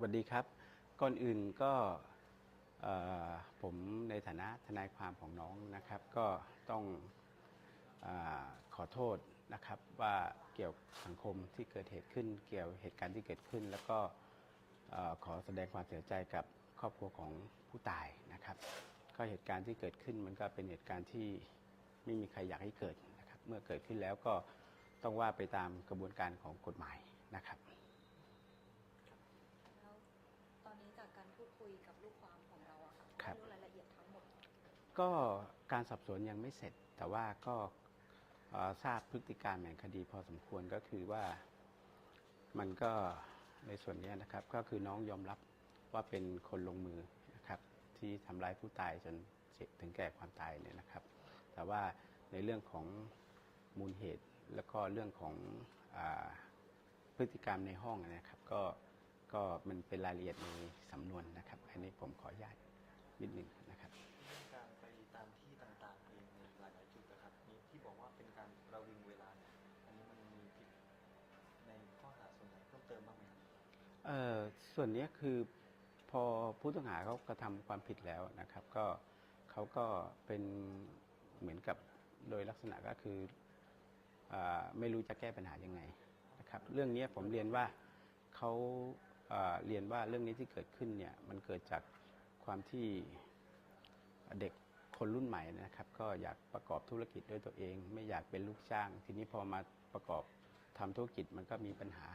สวัสดีครับ ก่อนอื่นก็ผมในฐานะทนายความของน้องนะครับ ก็ต้องอขอโทษนะครับว่าเกี่ยวกับสังคมที่เกิดเหตุขึ้น เกี่ยวเหตุการณ์ที่เกิดขึ้น แล้วก็ขอแสดงความเสียใจกับครอบครัวของผู้ตายนะครับ ก็เหตุการณ์ที่เกิดขึ้นมันก็เป็นเหตุการณ์ที่ไม่มีใครอยากให้เกิดนะครับ เมื่อเกิดขึ้นแล้วก็ต้องว่าไปตามกระบวนการของกฎหมายนะครับ แล้วตอนนี้จากการพูดคุ ยกับลูกความของเราอะค่ะครับรู้รายละเอียดทั้งหมด ก็การสอบสวนยังไม่เสร็จ แต่ว่าก็เอ่อทราบพฤติการแห่งคดีพอสมควรก็คือว่ามันก็ในส่วนนี้นะครับ ก็คือน้องยอมรับว่าเป็นคนลงมือนะครับที่ทำร้ายผู้ตายจนเสียถึงแก่ความตายเนี่ยนะครับ แต่ว่าในเรื่องของมูลเหตุแล้วก็เรื่องของอาพฤติกรรมในห้องนะครับ ก็ก็มันเป็นรายละเอียดในสำนวนนะครับอั นนี้ผมขออนุญาตนิดหนึ่งนะครับเรื่องการไปตามที่ต่างๆเองในหลายๆจุดนะครับนี่ที่บอกว่าเป็นการประวิงเวลาเนี่ยอันนี้มันมีผิดในข้อหาส่วนไหนเพิ่มเติมบ้างไหมครับเอ่อส่วนนี้คือพอผู้ต้องหาเขากระทำความผิดแล้วนะครับ ก็เขาก็เป็นเหมือนกับโดยลักษณะก็คืออาไม่รู้จะแก้ปัญหายังไงนะครับ เรื่องนี้ผมเรียนว่าเขาอ่า เรียนว่าเรื่องนี้ที่เกิดขึ้นเนี่ยมันเกิดจากความที่เด็กคนรุ่นใหม่นะครับ ก็อยากประกอบธุรกิจด้วยตัวเอง ไม่อยากเป็นลูกจ้าง ทีนี้พอมาประกอบทำธุรกิจมันก็มีปัญหา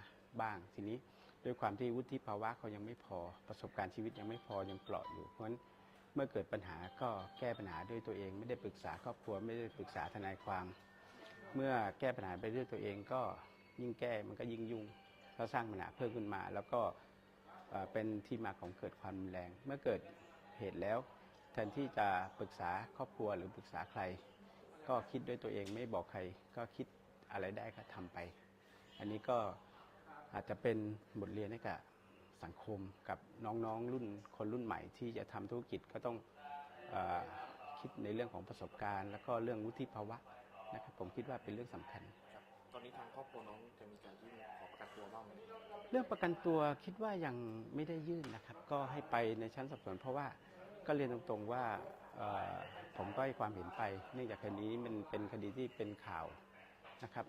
บ้าง ทีนี้ด้วยความที่วุฒิภาวะเขายังไม่พอประสบการณ์ชีวิตยังไม่พอยังเปราะอยู่เพราะฉะนั้นเมื่อเกิดปัญหาก็แก้ปัญหาด้วยตัวเอง ไม่ได้ปรึกษาครอบครัวไม่ได้ปรึกษาทนายความ เมื่อแก้ปัญหาไปด้วยตัวเองก็ยิ่งแก้มันก็ยิ่งยุ่ง ก็สร้างปัญหาเพิ่มขึ้นมา แล้วก็เป็นที่มาของเกิดความรุนแรง เมื่อเกิดเหตุแล้ว แทนที่จะปรึกษาครอบครัวหรือปรึกษาใคร ก็คิดด้วยตัวเองไม่บอกใคร ก็คิดอะไรได้ก็ทำไป อันนี้ก็อาจจะเป็นบทเรียนให้กับสังคมกับน้องๆรุ่นคนรุ่นใหม่ที่จะทำธุรกิจก็ต้องอคิดในเรื่องของประสบการณ์ แล้วก็เรื่องวุฒิภาวะนะครับผมคิดว่าเป็นเรื่องสำคัญ ตอนนี้ทางครอบครัวน้องจะมีการยื่นขอประกันตัวบ้างไหมเรื่องประกันตัวคิดว่ายังไม่ได้ยื่นนะครับ ก็ให้ไปในชั้นสอบสวนเพราะว่าก็เรียนตรงๆว่าผมก็ให้ความเห็นไป เนื่องจากคดีนี้มันเป็นคดีที่เป็นข่าวนะครับ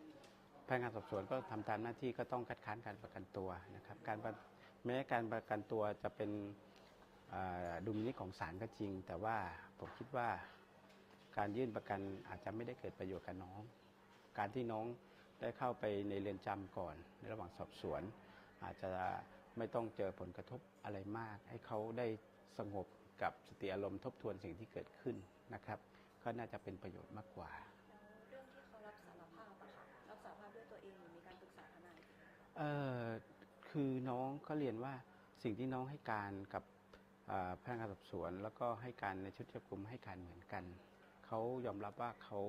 พนักงานสอบสวนก็ทำตามหน้าที่ก็ต้องคัดค้านการประกันตัวนะครับ การประแม้การประกันตัวจะเป็นดุลนิของศาลก็จริง แต่ว่าผมคิดว่าการยื่นประกันอาจจะไม่ได้เกิดประโยชน์กับน้อง การที่น้อง ได้เข้าไปในเรือนจำก่อน ในระหว่างสอบสวน อาจจะไม่ต้องเจอผลกระทบอะไรมาก ให้เขาได้สงบกับสติอารมณ์ทบทวนสิ่งที่เกิดขึ้นนะครับก็น่าจะเป็นประโยชน์มากกว่าแล้วเรื่องที่เขารับสารภาพอะค่ะรับสารภาพด้วยตัวเองหรือมีการปรึกษาทนายเอ่อคือน้องก็เรียนว่าสิ่งที่น้องให้การกับอ่าพนักงานสอบสวน แล้วก็ให้การในชุดจับกลุ่มให้การเหมือนกัน เขายอมรับว่าเขา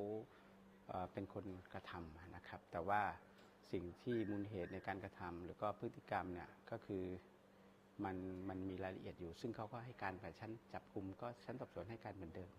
เป็นคนกระทำนะครับ แต่ว่าสิ่งที่มูลเหตุในการกระทำหรือก็พฤติกรรมเนี่ยก็คือมันมันมีรายละเอียดอยู่ ซึ่งเขาก็ให้การกับชั้นจับกลุ่มก็ชั้นสอบสวนให้การเหมือนเดิม